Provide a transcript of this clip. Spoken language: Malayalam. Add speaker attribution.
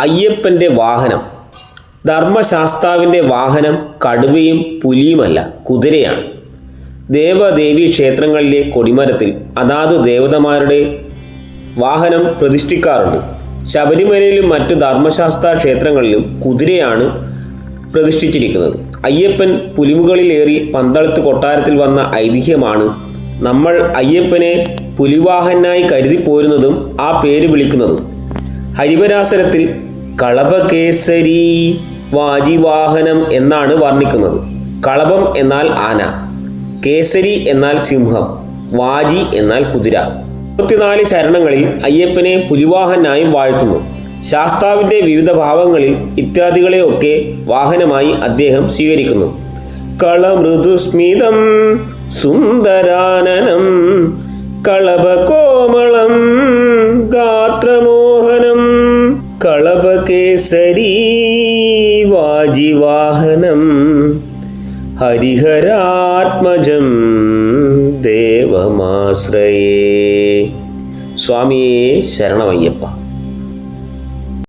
Speaker 1: അയ്യപ്പന്റെ വാഹനം. ധർമ്മശാസ്താവിന്റെ വാഹനം കടുവയും പുലിയുമല്ല കുതിരയാണ്. ദേവദേവി ക്ഷേത്രങ്ങളിലെ കൊടിമരത്തിൽ അതാത് ദേവതമാരുടെ വാഹനം പ്രതിഷ്ഠിക്കാറുണ്ട്. ശബരിമലയിലും മറ്റു ധർമ്മശാസ്ത്ര ക്ഷേത്രങ്ങളിലും കുതിരയാണ് പ്രതിഷ്ഠിച്ചിരിക്കുന്നത്. അയ്യപ്പൻ പുലിമുകളിലേറി പന്തളത്ത് കൊട്ടാരത്തിൽ വന്ന ഐതിഹ്യമാണ് നമ്മൾ അയ്യപ്പനെ പുലിവാഹനായി കരുതിപ്പോരുന്നതും ആ പേര് വിളിക്കുന്നതും. ഹരിവരാസനത്തിൽ കളഭകേസരി വാജിവാഹനം എന്നാണ് വർണിക്കുന്നത്. കളഭം എന്നാൽ ആന കേസരി എന്നാൽ സിംഹം വാജി എന്നാൽ കുതിര. മുപ്പത്തിനാല് ശരണങ്ങളിൽ അയ്യപ്പനെ പുലിവാഹനായും വാഴ്ത്തുന്നു. ശാസ്താവിന്റെ വിവിധ ഭാവങ്ങളിൽ ഇത്യാദികളെയൊക്കെ വാഹനമായി അദ്ദേഹം സ്വീകരിക്കുന്നു. കളമൃദുസ്മിതം സുന്ദരാനനം കളഭകോമളം களபகேசரி வாஜிவாகனம் ஹரிஹராத்மஜம் தேவமாசிரயே சுவாமியே சரணமையப்பா